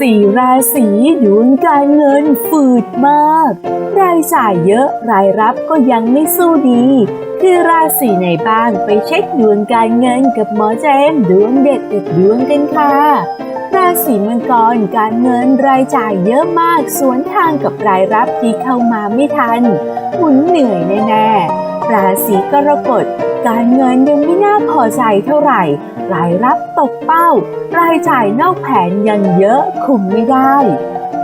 สี่ราศีดวงการเงินฝืดมาก รายจ่ายเยอะรายรับก็ยังไม่สู้ดี คือราศีไหนบ้างไปเช็คดวงการเงินกับหมอแจมดวงเด็ดเด็ดดวงกันค่ะ ราศีมังกรการเงินรายจ่ายเยอะมากสวนทางกับรายรับที่เข้ามาไม่ทันหมุนเหนื่อยแน่ๆ ราศีกรกฎ การเงินยังไม่น่าพอใจเท่าไหร่ รายรับตกเป้า รายจ่ายนอกแผนยังเยอะคุมไม่ได้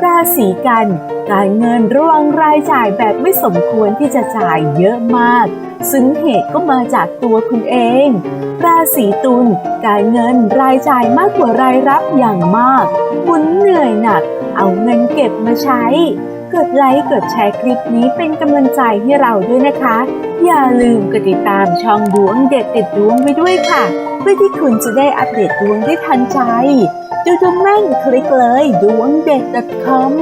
ราศีกัน การเงินระวังรายจ่ายแบบไม่สมควรที่จะจ่ายเยอะมาก ซึ่งเหตุก็มาจากตัวคุณเอง ราศีตุลการเงินรายจ่ายมากกว่ารายรับอย่างมากหมุนเหนื่อยหนัก เอาเงินเก็บมาใช้ กดไลค์กดแชร์คลิปนี้เป็นกำลังใจให้เราด้วยนะคะ อย่าลืมกดติดตามช่องดวงเด็ดเด็ดดวงไปด้วยค่ะ เพื่อที่คุณจะได้อัปเดตดวงได้ทันใจดูดวงแม่นคลิกเลยดวงเด็ด .com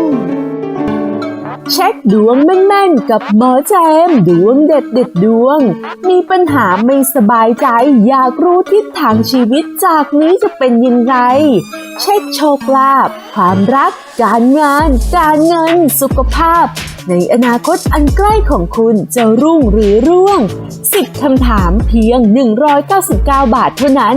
เช็คดวงแม่นๆ กับหมอแจมดวงเด็ดเด็ดดวง มีปัญหาไม่สบายใจ อยากรู้ทิศทางชีวิตจากนี้จะเป็นยังไง เช็คโชคลาภความรัก การงาน การเงิน สุขภาพ ในอนาคตอันใกล้ของคุณจะรุ่งหรือร่วง 10คำถามเพียง 199 บาทเท่านั้น